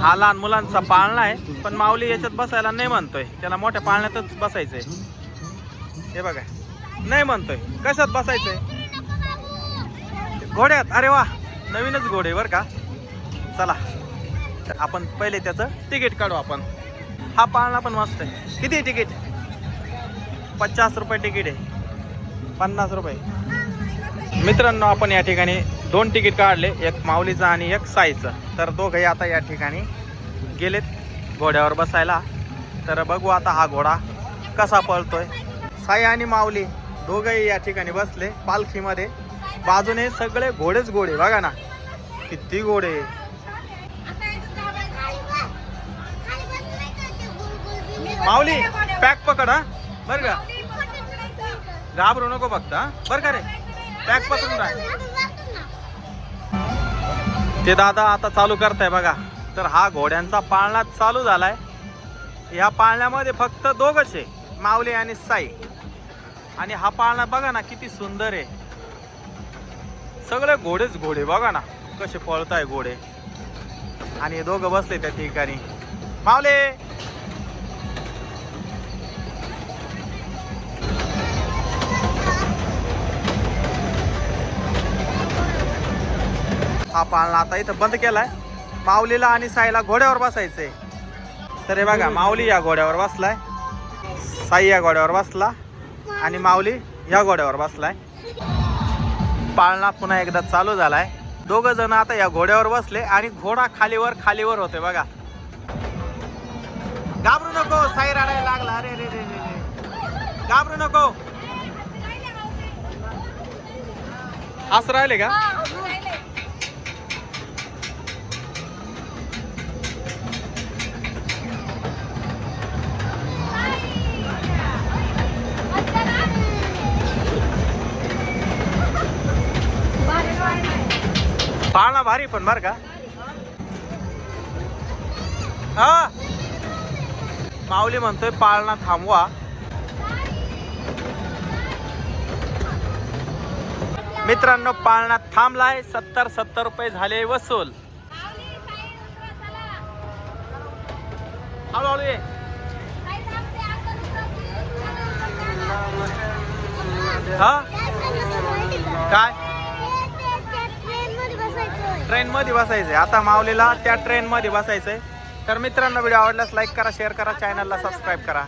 हा लहान मुलांचा पाळणा आहे पण माऊली याच्यात बसायला नाही म्हणतोय. त्याला मोठ्या पाळण्यातच बसायचंय. हे बघा. नाही म्हणतोय. कशात बसायचंय? घोड्यात. अरे वा. नवीनच घोडे बर का. चला. तर आपण पहिले त्याचं तिकीट काढू आपण. हा पाळणा पण मस्त आहे. किती आहे तिकीट? पचास रुपये तिकीट आहे. पन्नास रुपये. मित्रांनो आपण या ठिकाणी दोन तिकीट काढले एक माऊलीचं आणि एक साईचं. तर दोघंही आता या ठिकाणी गेलेत घोड्यावर बसायला. तर बघू आता हा घोडा कसा पळतोय. साई आणि माऊली दोघंही या ठिकाणी बसले पालखीमध्ये. बाजूने सगळे घोडेच घोडे बघा ना. किती घोडे. माऊली पॅक पकड हा. बरं का. घाबरू नको बघता बरं का रे. पॅक पकडून राह. ते दादा आता चालू करताय बघा. तर हा घोड्यांचा पाळणा चालू झालाय. या पाळण्यामध्ये फक्त दोघच आहे माऊली आणि साई. आणि हा पाळणा बघा ना किती सुंदर आहे. सगळे घोडेच घोडे बघा ना कसे पळताय घोडे. आणि दोघं बसले त्या ठिकाणी. माऊले! हा पाळणा आता इथं बंद केलाय. माऊलीला आणि साईला घोड्यावर बसायचंय. तर हे बघा माऊली या घोड्यावर बसलाय. साई या घोड्यावर बसला. आणि माऊली या घोड्यावर बसलाय. पाळणा पुन्हा एकदा चालू झालाय. दोघं जण आता या घोड्यावर बसले आणि घोडा खालीवर खालीवर होते बघा. घाबरू नको साई राडायला लागला. अरे रे रे रे. घाबरू नको. असं राहिले का? ना भारी पण बर का? हा. माऊली म्हणतोय पाळणा थांबवा. मित्रांनो पाळणा थांबलाय. सत्तर सत्तर रुपये झाले वसूल. हळूहळू ये हा? काय? ट्रेनमध्ये बसायचं आहे आता माऊलीला त्या ट्रेनमध्ये बसायचं आहे तर मित्रांनो व्हिडिओ आवडल्यास लाईक करा शेअर करा चॅनलला सबस्क्राईब करा.